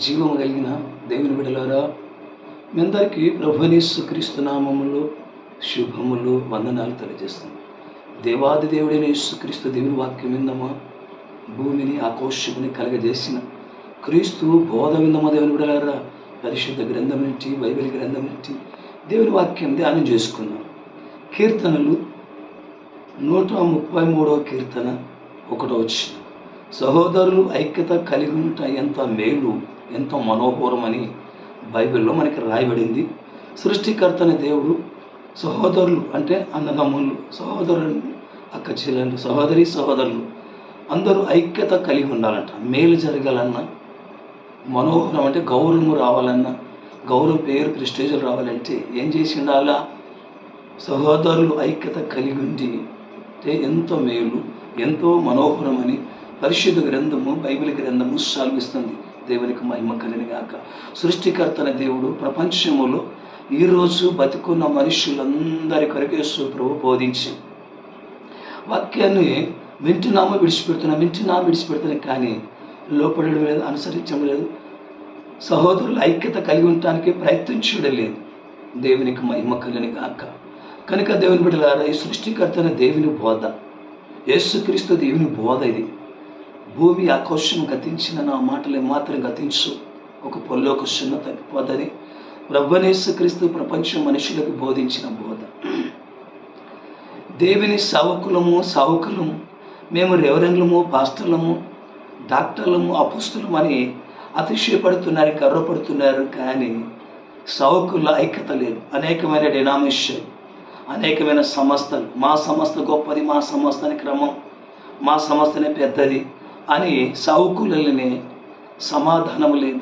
జీవము కలిగిన దేవుని బిడలారా మీ అందరికీ ప్రభునేసు క్రీస్తునామములు శుభములు వందనాలు తెలియజేస్తాం దేవాది దేవుడైన యేసుక్రీస్తు దేవుని వాక్యం విందమా? భూమిని ఆకోశముని కలగజేసిన క్రీస్తు బోధ విందమా దేవుని బిడలారా పరిశుద్ధ గ్రంథం నుండి బైబిల్ గ్రంథం నుండి దేవుని వాక్యం ధ్యానం చేసుకున్నాం. కీర్తనలు నూట ముప్పై మూడవ కీర్తన ఒకటో వచ్చిన సహోదరులు ఐక్యత కలిగి ఉంట ఎంత మేలు ఎంతో మనోహరమని బైబిల్లో మనకి రాయబడింది. సృష్టికర్తని దేవుడు సహోదరులు అంటే అన్నదమ్ములు సహోదరులు అక్క చెల్లెలు సహోదరి సహోదరులు అందరూ ఐక్యత కలిగి ఉండాలంట. మేలు జరగాలన్నా మనోహరం అంటే గౌరవం రావాలన్నా గౌరవం పేరు ప్రిస్టేజులు రావాలంటే ఏం చేసి ఉండాలా సహోదరులు ఐక్యత కలిగి ఉండి అంటే ఎంతో మేలు ఎంతో మనోహరమని పరిశుద్ధ గ్రంథము బైబిల్ గ్రంథము సాల్విస్తుంది. దేవునికి మహిమ కలిని సృష్టికర్తన దేవుడు ప్రపంచములో ఈరోజు బతుకున్న మనుషులందరి కొరకేసు ప్రభు బోధించి వాక్యాన్ని వింటున్నామో విడిచిపెడుతున్నాం వింటున్నా విడిచిపెడుతున్నాం కానీ లోపడడం లేదు అనుసరించడం లేదు. సహోదరుల ఐక్యత కలిగి ఉండటానికి ప్రయత్నించడం లేదు. దేవునికి మహిమ కలిని గాక. కనుక దేవుని బిడ్డలారా ఈ సృష్టికర్తన దేవుని బోధ. యేసుక్రీస్తు దేవుని బోధ ఇది. భూమి ఆకోశం గతించిన నా మాటలు మాత్రం గతించు. ఒక పొల్లోకి చిన్న తగ్గిపోదని క్రీస్తు ప్రపంచం మనుషులకు బోధించిన బోధ. దేవుని సావుకులము సావకులము మేము రెవరెండ్లము పాస్టర్లము డాక్టర్లము అపుస్తులము అని అతిశయపడుతున్నారు గర్వపడుతున్నారు కానీ సౌకుల ఐక్యత లేదు. అనేకమైన డినామినేషన్ అనేకమైన సంస్థలు మా సంస్థ గొప్పది మా సంస్థని క్రమం మా సంస్థనే పెద్దది అని సౌకులని సమాధానం లేదు.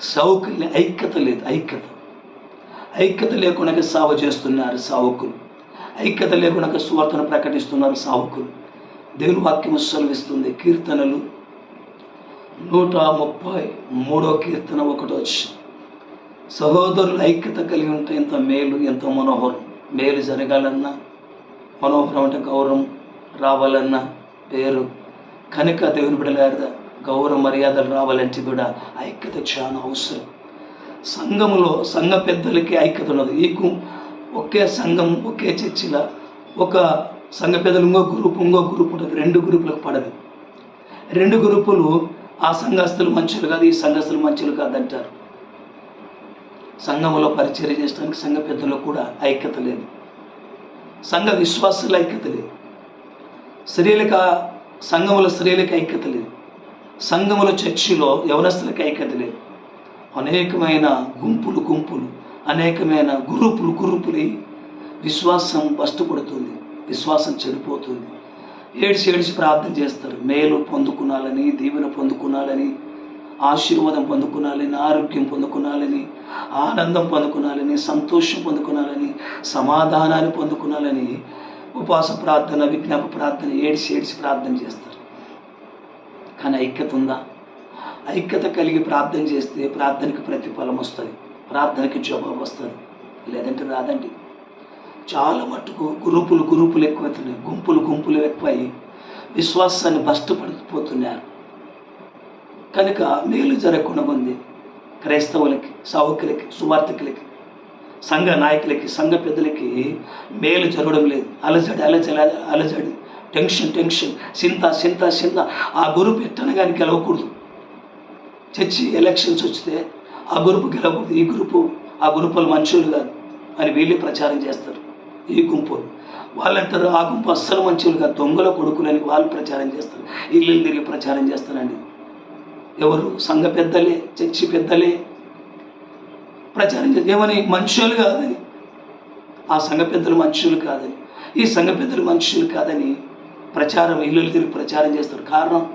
సౌకుల్ని ఐక్యత లేదు ఐక్యత. ఐక్యత లేకుండా సాగు చేస్తున్నారు సావుకులు. ఐక్యత లేకుండా సువార్తను ప్రకటిస్తున్నారు సావుకులు. దేవుని వాక్యం సెలవిస్తుంది కీర్తనలు. నూట ముప్పై మూడో కీర్తన ఒకటో వచ్చి సహోదరులు ఐక్యత కలిగి ఉంటే ఎంత మేలు ఎంత మనోహరం. మేలు జరగాలన్నా మనోహరం అంటే గౌరవం రావాలన్నా పేరు కనుక దేవుని బిడలేదా గౌరవ మర్యాదలు రావాలంటే కూడా ఐక్యత చాలా అవసరం. సంఘములో సంఘ పెద్దలకి ఐక్యత ఉన్నది. ఈ ఒకే సంఘం ఒకే చర్చిల ఒక సంఘ పెద్దలు ఇంకో గ్రూప్ ఇంకో గ్రూప్ ఉంటుంది. రెండు గ్రూపులకు పడదు. రెండు గ్రూపులు ఆ సంఘస్థులు మంచులు కాదు ఈ సంఘస్థులు మంచులు కాదంటారు. సంఘంలో పరిచయం చేయడానికి సంఘ పెద్దలు కూడా ఐక్యత లేదు. సంఘ విశ్వాసుల ఐక్యత లేదు. స్త్రీలకు సంఘముల స్త్రీలకు ఐక్యత లేదు. సంఘముల చర్చిలో యవనస్తులకు ఐక్యత లేదు. అనేకమైన గుంపులు గుంపులు అనేకమైన గురుపులు గురుపులు విశ్వాసం వస్తుపడుతుంది విశ్వాసం చెడిపోతుంది. ఏడ్చి ఏడ్చి ప్రార్థన చేస్తారు. మేలు పొందుకునాలని దీవెన పొందుకునాలని ఆశీర్వాదం పొందుకునాలని ఆరోగ్యం పొందుకునాలని ఆనందం పొందుకునాలని సంతోషం పొందుకునాలని సమాధానాన్ని పొందుకునాలని ఉపవాస ప్రార్థన విజ్ఞాప ప్రార్థన ఏడిసి ఏడిసి ప్రార్థన చేస్తారు. కానీ ఐక్యత ఉందా? ఐక్యత కలిగి ప్రార్థన చేస్తే ప్రార్థనకి ప్రతిఫలం వస్తుంది ప్రార్థనకి జవాబు వస్తుంది. లేదంటే రాదండి. చాలా మట్టుకు గ్రూపులు గ్రూపులు ఎక్కువవుతున్నాయి గుంపులు గుంపులు ఎక్కువయ్యి విశ్వాసాన్ని భష్టపడిపోతున్నారు కనుక మేలు జరగకుండా ఉంది. క్రైస్తవులకి సౌకులకి సువార్థకులకి సంఘ నాయకులకి సంఘ పెద్దలకి మేలు జరగడం లేదు. అలజడి అలజడి అలజడి. Tension tension. చింత చింత చింత. ఆ గ్రూప్ ఎట్టనగాని గెలవకూడదు. చర్చి ఎలక్షన్స్ వస్తే ఆ గ్రూప్ గెలవకూడదు. ఈ గ్రూపు ఆ గ్రూపులు మంచోళ్ళు కాదు అని వీళ్ళే ప్రచారం చేస్తారు. ఈ గుంపు వాళ్ళంటారు ఆ గుంపు అస్సలు మంచోళ్ళు కాదు. దొంగల కొడుకులని వాళ్ళు ప్రచారం చేస్తారు. ఇల్లు తిరిగి ప్రచారం చేస్తారండి. ఎవరు? సంఘ పెద్దలే చర్చి పెద్దలే. ప్రచారం ఏమని? మనుషులు కాదని. ఆ సంఘ పెద్దలు మనుషులు కాదని. ఈ సంఘ పెద్దలు మనుషులు కాదని ప్రచారం ఇల్లులు తిరిగి ప్రచారం చేస్తారు. కారణం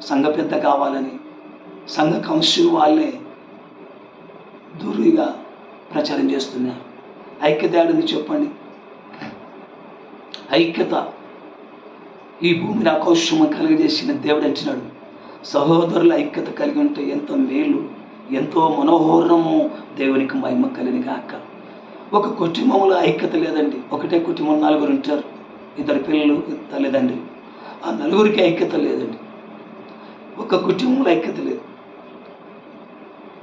సంఘ పెద్ద కావాలని. సంఘ కౌన్సిల్ వాళ్ళే దూరుగా ప్రచారం చేస్తున్నారు ఐక్యత ఏడుంది చెప్పండి. ఐక్యత ఈ భూమిని ఆకౌష్యమ కలిగజేసిన దేవుడు అంటున్నాడు. సహోదరుల ఐక్యత కలిగి ఉంటే ఎంత మేలు. ఎంతో మనోహరము దేవునికి మహిమ కలిని కాక ఒక కుటుంబంలో ఐక్యత లేదండి. ఒకటే కుటుంబం నలుగురు ఉంటారు. ఇద్దరు పిల్లలు తల్లిదండ్రులు. ఆ నలుగురికి ఐక్యత లేదండి. ఒక కుటుంబంలో ఐక్యత లేదు.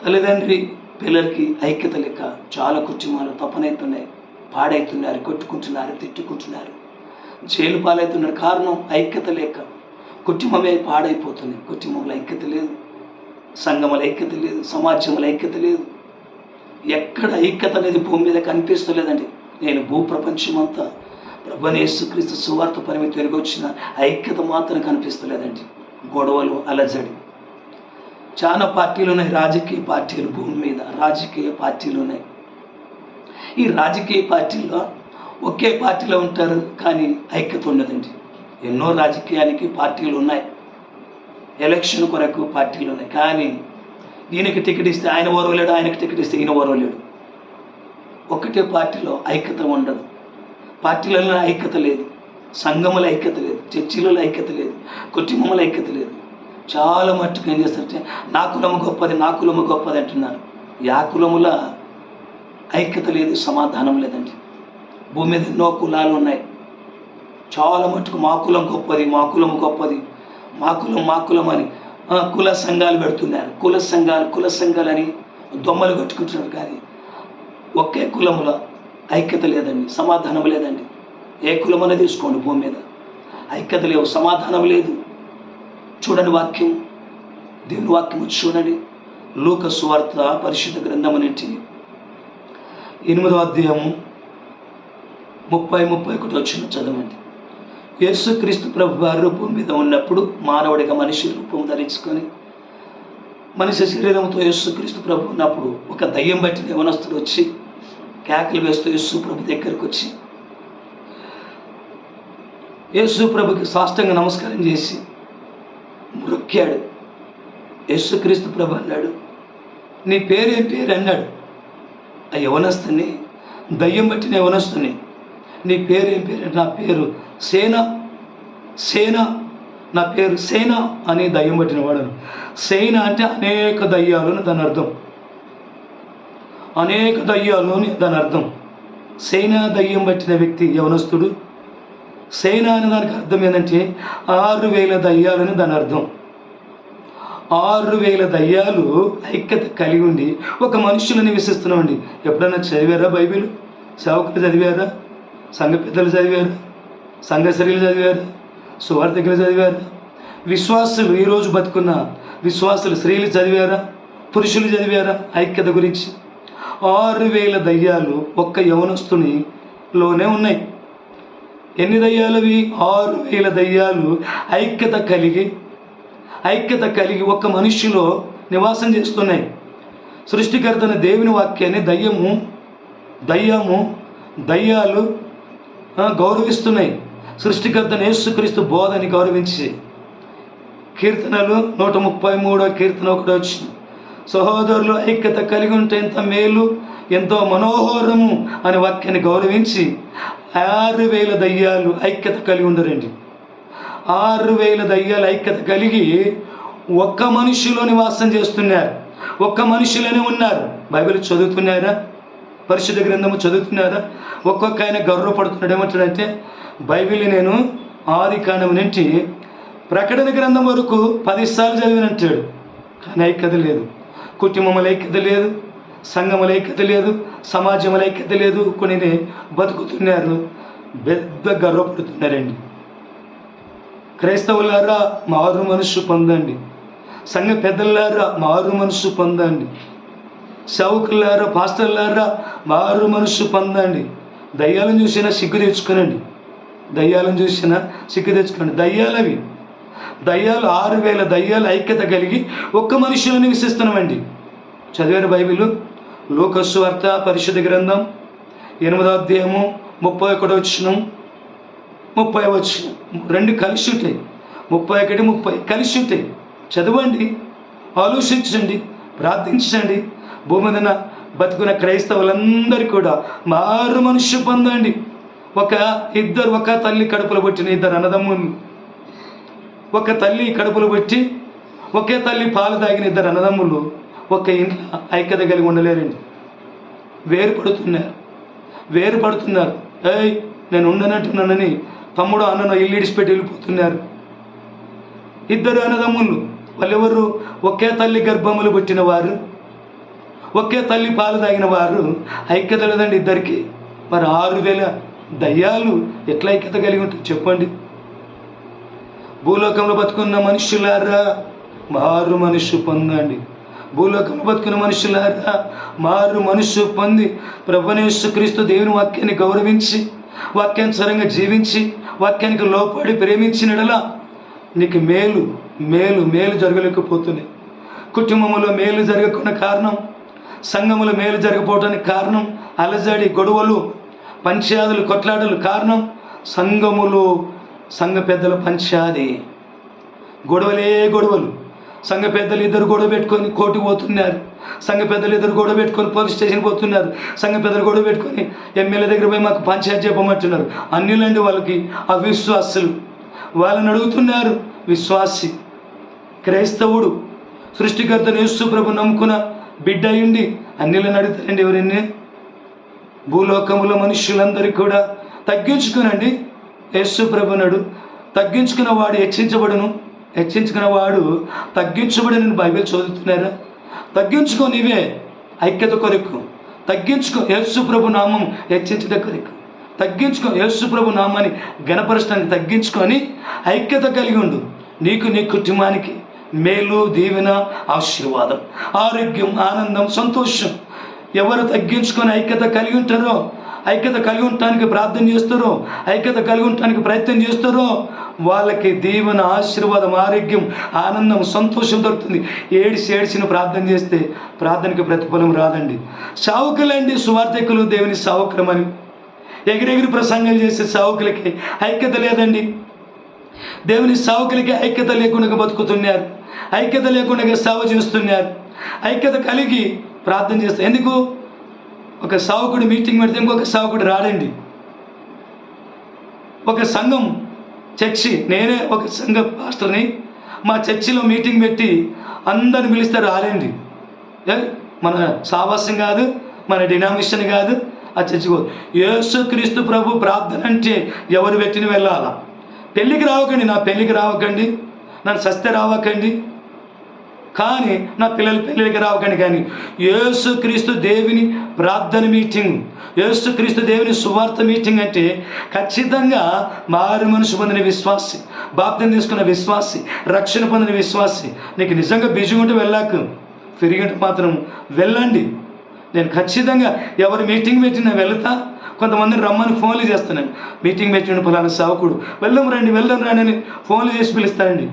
తల్లిదండ్రి పిల్లలకి ఐక్యత లేక చాలా కుటుంబాలు తపనవుతున్నాయి పాడైతున్నారు కొట్టుకుంటున్నారు తిట్టుకుంటున్నారు. జైలు పాలవుతున్నారు కారణం ఐక్యత లేక కుటుంబమే పాడైపోతుంది. కుటుంబంలో ఐక్యత లేదు. సంఘముల ఐక్యత లేదు సమాజముల ఐక్యత లేదు. ఎక్కడ ఐక్యత అనేది భూమి మీద కనిపిస్తలేదండి. నేను భూ ప్రపంచమంతా ప్రభనేసుక్రీస్తు సువార్త పరిమి తిరిగి వచ్చిన ఐక్యత మాత్రం కనిపిస్తలేదండి. గొడవలు అలజడి. చాలా పార్టీలు ఉన్నాయి రాజకీయ పార్టీలు భూమి మీద రాజకీయ పార్టీలు ఉన్నాయి. ఈ రాజకీయ పార్టీల్లో ఒకే పార్టీలో ఉంటారు కానీ ఐక్యత ఉండదండి. ఎన్నో రాజకీయానికి పార్టీలు ఉన్నాయి. ఎలక్షన్ కొరకు పార్టీలు ఉన్నాయి. కానీ ఈయనకి టికెట్ ఇస్తే ఆయన ఓర్వలేడు ఆయనకి టికెట్ ఇస్తే ఈయన ఓర్వలేడు ఒకటే పార్టీలో ఐక్యత ఉండదు. పార్టీలలో ఐక్యత లేదు. సంఘముల ఐక్యత లేదు. చర్చిలలో ఐక్యత లేదు. కుటుంబముల ఐక్యత లేదు. చాలా మట్టుకు ఏం చేస్తారంటే నా కులము గొప్పది నా కులము గొప్పది అంటున్నారు. యా కులముల ఐక్యత లేదు సమాధానం లేదండి. భూమి మీద ఎన్నో కులాలు ఉన్నాయి. చాలా మట్టుకు మా కులం గొప్పది మా కులం గొప్పది. మా కులం మా కులం అని కుల సంఘాలు పెడుతున్నారు. కుల సంఘాలు కుల సంఘాలు అని దొమ్మలు కట్టుకుంటున్నారు కానీ ఒకే కులములో ఐక్యత లేదండి సమాధానం లేదండి. ఏ కులమనే తీసుకోండి భూమి మీద. ఐక్యత లేవు సమాధానం లేదు. చూడండి వాక్యం. దేవుని వాక్యం చూడండి. లోక సువార్త పరిశుద్ధ గ్రంథం అనేటి ఎనిమిదో అధ్యాయము ముప్పై ముప్పై ఒకటి వచ్చిన చదవండి. యేసుక్రీస్తు ప్రభు వారి రూపం మీద ఉన్నప్పుడు మానవుడిగా మనిషి రూపం ధరించుకొని మనిషి శరీరంతో యేసుక్రీస్తు ప్రభు ఉన్నప్పుడు ఒక దయ్యం బట్టిన యవనస్తుడు వచ్చి కేకలు వేస్తూ యేసు ప్రభు దగ్గరకు వచ్చి యేసు ప్రభుకి సాష్టంగా నమస్కారం చేసి మొక్కాడు యేసుక్రీస్తు ప్రభు అన్నాడు నీ పేరు పేరు? అన్నాడు. ఆ యవనస్తుని దయ్యం బట్టిన యవనస్తుని నీ పేరు ఏం పేరు? నా పేరు సేన. సేన. నా పేరు సేన అని దయ్యం పట్టిన వాడను. సేన అంటే అనేక దయ్యాలు అని దాని అర్థం. అనేక దయ్యాలు అని దాని అర్థం. సేన దయ్యం పట్టిన వ్యక్తి యవనస్తుడు. సేన అనే దానికి అర్థం ఏంటంటే ఆరు వేల దయ్యాలని దాని అర్థం. ఆరు వేల దయ్యాలు ఐక్యత కలిగి ఉండి ఒక మనుషులను నివసిస్తున్నామండి. ఎప్పుడైనా చదివారా బైబిల్? సేవకులు చదివారా? సంఘ పెద్దలు చదివారు సంఘశ్రీలు చదివారు సువార్థికులు చదివారు. విశ్వాసులు ఈరోజు బతుకున్న విశ్వాసులు స్త్రీలు చదివారా? పురుషులు చదివారా? ఐక్యత గురించి. ఆరు వేల దయ్యాలు ఒక్క యవనస్తుని లోనే ఉన్నాయి. ఎన్ని దయ్యాలు అవి? ఆరు వేల దయ్యాలు ఐక్యత కలిగి ఐక్యత కలిగి ఒక్క మనిషిలో నివాసం చేస్తున్నాయి. సృష్టికర్తన దేవుని వాక్యాన్ని దయ్యము దయ్యము దయ్యాలు గౌరవిస్తున్నాయి. సృష్టికర్త యేసుక్రీస్తు బోధని గౌరవించి కీర్తనలు నూట ముప్పై మూడో కీర్తన ఒకటి వచ్చింది. సహోదరులు ఐక్యత కలిగి ఉంటే ఎంత మేలు ఎంతో మనోహరము అనే వాక్యాన్ని గౌరవించి ఆరు వేల దయ్యాలు ఐక్యత కలిగి ఉండరండి. ఆరు వేల దయ్యాలు ఐక్యత కలిగి ఒక్క మనిషిలో నివాసం చేస్తున్నారు. ఒక్క మనిషిలోనే ఉన్నారు. బైబిల్ చదువుతున్నారా? పరిశుద్ధ గ్రంథము చదువుతున్నారా ఒక్కొక్క ఆయన గర్వపడుతున్నాడు. ఏమంటాడంటే బైబిల్ నేను ఆది కాండం నుంచి ప్రకటన గ్రంథం వరకు పదిసార్లు చదివినంటాడు కానీ ఐక్యత లేదు. కుటుంబముల ఐక్యత లేదు. సంఘముల ఐక్యత లేదు. సమాజముల ఐక్యత లేదు. కొన్ని బతుకుతున్నారు. పెద్ద గర్వపడుతున్నారండి. క్రైస్తవులారా మారు మనస్సు పొందండి. సంఘ పెద్దలారా మారు మనస్సు పొందండి. సేవకులారా పాస్టర్లారా మారు మనసు పొందండి. దయ్యాలను చూసినా సిగ్గు తెచ్చుకోనండి. దయ్యాలను చూసినా సిగ్గు తెచ్చుకోండి దయ్యాలవి. దయ్యాలు ఆరు వేల దయ్యాలు ఐక్యత కలిగి ఒక్క మనుషులు నివసిస్తున్నామండి. చదివారు బైబిల్ లోకస్సు వార్త పరిశుద్ధ గ్రంథం ఎనిమిదో అధ్యాయము ముప్పై ఒకటో వచ్చినం ముప్పై వచ్చిన రెండు కలిసి ఉంటాయి ముప్పై ఒకటి ముప్పై కలిసి ఉంటాయి చదవండి ఆలోచించండి ప్రార్థించండి భూమి మీద బతుకున్న క్రైస్తవులందరూ కూడా మారు మనుషు పొందండి. ఒక ఇద్దరు ఒక తల్లి కడుపులో పుట్టిన ఇద్దరు అన్నదమ్ములు. ఒక తల్లి కడుపులో పెట్టి ఒకే తల్లి పాలు తాగిన ఇద్దరు అన్నదమ్ములు ఒక ఇంట్లో ఐక్యత కలిగి ఉండలేరండి. వేరుపడుతున్నారు. వేరుపడుతున్నారు. ఏయ్ నేను ఉండనట్టున్నానని తమ్ముడు అన్నను ఇల్లు ఇడిచిపెట్టి వెళ్ళిపోతున్నారు. ఇద్దరు అన్నదమ్ములు. వాళ్ళెవరు? ఒకే తల్లి గర్భములు పుట్టిన వారు. ఒకే తల్లి పాలు తాగిన వారు ఐక్యత లేదండి ఇద్దరికి. మరి ఆరు వేల దయ్యాలు ఎట్లా ఐక్యత కలిగి ఉంటుంది చెప్పండి. భూలోకంలో బతుకున్న మనుషులారా మారు మనుషు పొందండి. భూలోకంలో బతుకున్న మనుషులారా మారు మనుషు పొంది ప్రభునేశ్వ క్రీస్తు దేవుని వాక్యాన్ని గౌరవించి వాక్యానుసారంగా జీవించి వాక్యానికి లోపడి ప్రేమించినడలా నీకు మేలు మేలు మేలు జరగలేకపోతున్నాయి. కుటుంబంలో మేలు జరగకున్న కారణం సంఘముల మేలు జరగపోవటానికి కారణం అలజడి గొడవలు పంచాదులు కొట్లాటలు కారణం సంఘములు సంఘ పెద్దల పంచాది. గొడవలే గొడవలు. సంఘ పెద్దలు ఇద్దరు గొడవ పెట్టుకొని కోటి పోతున్నారు. సంఘ పెద్దలు ఇద్దరు గొడవ పెట్టుకొని పోలీస్ స్టేషన్ పోతున్నారు. సంఘ పెద్దలు గొడవ పెట్టుకొని ఎమ్మెల్యే దగ్గర పోయి మాకు పంచాయతీ చెప్పమంటున్నారు. అన్నిలండి వాళ్ళకి అవిశ్వాసులు. వాళ్ళని అడుగుతున్నారు విశ్వాసి క్రైస్తవుడు సృష్టికర్తను యేసు ప్రభు నమ్ముకున్న బిడ్డ అయ్యండి అన్నిలను అడుగుతారండి ఎవరన్నీ భూలోకములో మనుషులందరికీ కూడా తగ్గించుకునండి. యేసు ప్రభునడు తగ్గించుకున్న వాడు హెచ్చించబడును. హెచ్చించుకున్న వాడు తగ్గించబడిన బైబిల్ చదువుతున్నారా? తగ్గించుకో నీవే ఐక్యత కొరకు. తగ్గించుకో యేసు ప్రభు నామం హెచ్చించట కొరకు. తగ్గించుకో యేసు ప్రభు నామాన్ని గణపరచడానికి తగ్గించుకొని ఐక్యత కలిగి ఉండు. నీకు నీ కుటుంబానికి మేలు దీవెన ఆశీర్వాదం ఆరోగ్యం ఆనందం సంతోషం. ఎవరు తగ్గించుకొని ఐక్యత కలిగి ఉంటారో ఐక్యత కలిగి ఉండటానికి ప్రార్థన చేస్తారో ఐక్యత కలిగి ఉండటానికి ప్రయత్నం చేస్తారో వాళ్ళకి దీవెన ఆశీర్వాదం ఆరోగ్యం ఆనందం సంతోషం దొరుకుతుంది. ఏడిసి ఏడిసిన ప్రార్థన చేస్తే ప్రార్థనకి ప్రతిఫలం రాదండి. సావుకులండి సువార్థకులు దేవుని సావుకులమని ఎగిరెగిరి ప్రసంగాలు చేసే సావుకులకి ఐక్యత లేదండి. దేవుని సావుకులకి ఐక్యత లేకుండా బతుకుతున్నారు. ఐక్యత లేకుండా సేవ చేస్తున్నారు. ఐక్యత కలిగి ప్రార్థన చేస్తారు ఎందుకు? ఒక సావకుడు మీటింగ్ పెడితే ఇంకొక సావకుడు రాడండి. ఒక సంఘం చర్చి నేనే ఒక సంఘ పాస్టర్ని మా చర్చిలో మీటింగ్ పెట్టి అందరిని పిలిస్తే రాలేండి మన సావాసం కాదు మన డినామినేషన్ కాదు ఆ చర్చికి యేసు క్రీస్తు ప్రభు ప్రార్థన అంటే ఎవరు పెట్టిన వెళ్ళాలా? పెళ్ళికి రావకండి నా పెళ్ళికి రావకండి. నన్ను సస్తే రావకండి. కానీ నా పిల్లల పెళ్ళికి రావకండి కానీ యేసుక్రీస్తు దేవుని ప్రార్థన మీటింగ్ యేసుక్రీస్తు దేవుని సువార్త మీటింగ్ అంటే ఖచ్చితంగా మారు మనుషు పొందిన విశ్వాసి బాప్తం తీసుకున్న విశ్వాసి రక్షణ పొందిన విశ్వాసి. నీకు నిజంగా బిజీ ఉంటే వెళ్ళాక. తిరిగితే మాత్రం వెళ్ళండి. నేను ఖచ్చితంగా ఎవరు మీటింగ్ పెట్టినా వెళ్తా. కొంతమందిని రమ్మని ఫోన్లు చేస్తున్నాను మీటింగ్ పెట్టిన ఫలానా సావకుడు వెళ్దాం రండి వెళ్దాం రండి అని ఫోన్లు చేసి పిలుస్తానండి.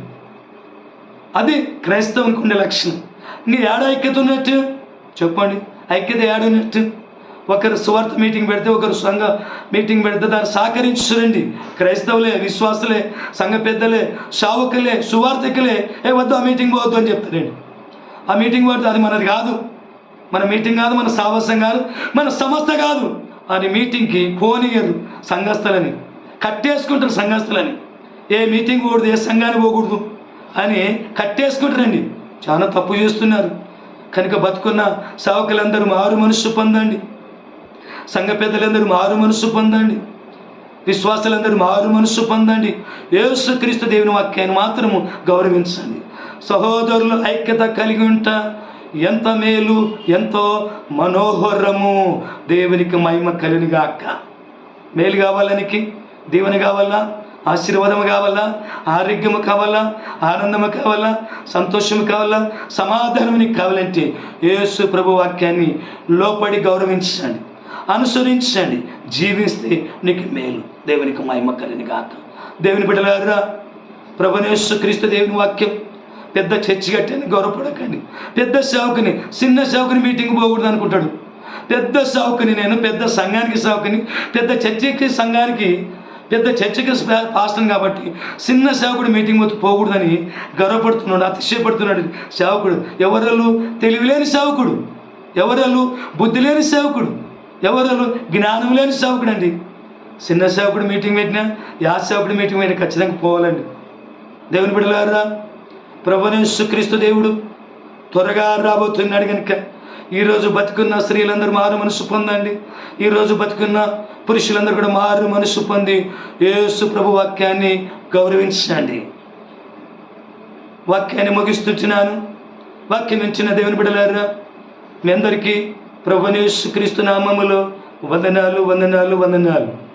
అది క్రైస్తవునికి ఉండే లక్షణం. ఇంక ఏడ ఐక్యత ఉన్నట్టు? చెప్పండి. ఐక్యత ఏడున్నట్టు ఒకరు సువార్త మీటింగ్ పెడితే ఒకరు సంఘ మీటింగ్ పెడితే దాన్ని సహకరించురండి క్రైస్తవులే విశ్వాసులే సంఘ పెద్దలే శావకులే సువార్థకులే. ఏ వద్దు ఆ మీటింగ్ పోవద్దు అని చెప్తారండి. ఆ మీటింగ్ పోతే అది మనది కాదు. మన మీటింగ్ కాదు మన సాహసం కాదు మన సంస్థ కాదు. అని మీటింగ్కి పోనీయరు సంఘస్థలని. కట్టేసుకుంటారు సంఘస్థలని. ఏ మీటింగ్ పోకూడదు ఏ సంఘానికి పోకూడదు? అని కట్టేసుకుంటారండి. చాలా తప్పు చేస్తున్నారు. కనుక బతుకున్న సేవకులందరూ మారు మనస్సు పొందండి. సంఘ పెద్దలందరూ మారు మనస్సు పొందండి. విశ్వాసులందరూ మారు మనస్సు పొందండి. యేసుక్రీస్తు దేవుని వాక్యాన్ని మాత్రము గౌరవించండి. సహోదరులు ఐక్యత కలిగి ఉంటా ఎంత మేలు ఎంతో మనోహరము దేవునికి మహిమ కలినిగాక మేలు కావాలనికి దీవెన కావాలా? ఆశీర్వాదము కావాలా? ఆరోగ్యము కావాలా? ఆనందము కావాలా? సంతోషము కావాలా? సమాధానం నీకు కావాలంటే యేసు ప్రభు వాక్యాన్ని లోపడి గౌరవించండి. అనుసరించండి. జీవిస్తే నీకు మేలు. దేవునికి మహిమ కలిని గాక. దేవుని బిడ్డలారా ప్రభునేశ్వ క్రీస్తు దేవుని వాక్యం పెద్ద చర్చి కట్టని గౌరవపడకండి. పెద్ద సేవకుని చిన్న సేవకుని మీటింగ్ పోకూడదు అనుకుంటాడు. పెద్ద సేవకుని నేను పెద్ద సంఘానికి సేవకుని పెద్ద చర్చికి సంఘానికి పెద్ద చర్చకి పాస్తం కాబట్టి చిన్న సేవకుడు మీటింగ్ పోతే పోకూడదని గర్వపడుతున్నాడు అతిశయపడుతున్నాడు సేవకుడు. ఎవరలు తెలివిలేని సేవకుడు? ఎవరలు బుద్ధి లేని సేవకుడు? ఎవరలు జ్ఞానం లేని సేవకుడు అండి చిన్న సేవకుడు మీటింగ్ పెట్టినా యా సేవకుడు మీటింగ్ పెట్టినా ఖచ్చితంగా పోవాలండి. దేవుని బిడ్డలారా ప్రభునేశ్వ శుక్రీస్తు దేవుడు త్వరగా రాబోతున్నాడు కనుక ఈరోజు బతుకున్న స్త్రీలందరూ మారు మనసు పొందండి. ఈరోజు బతుకున్న పురుషులందరూ కూడా మారు మనసు పొంది యేసు ప్రభు వాక్యాన్ని గౌరవించండి. వాక్యాన్ని ముగిస్తున్నాను. వాక్యం ఇచ్చిన దేవుని బిడలారా మీ అందరికీ ప్రభునేసు క్రీస్తు నామములో వందనాలు వందనాలు వందనాలు.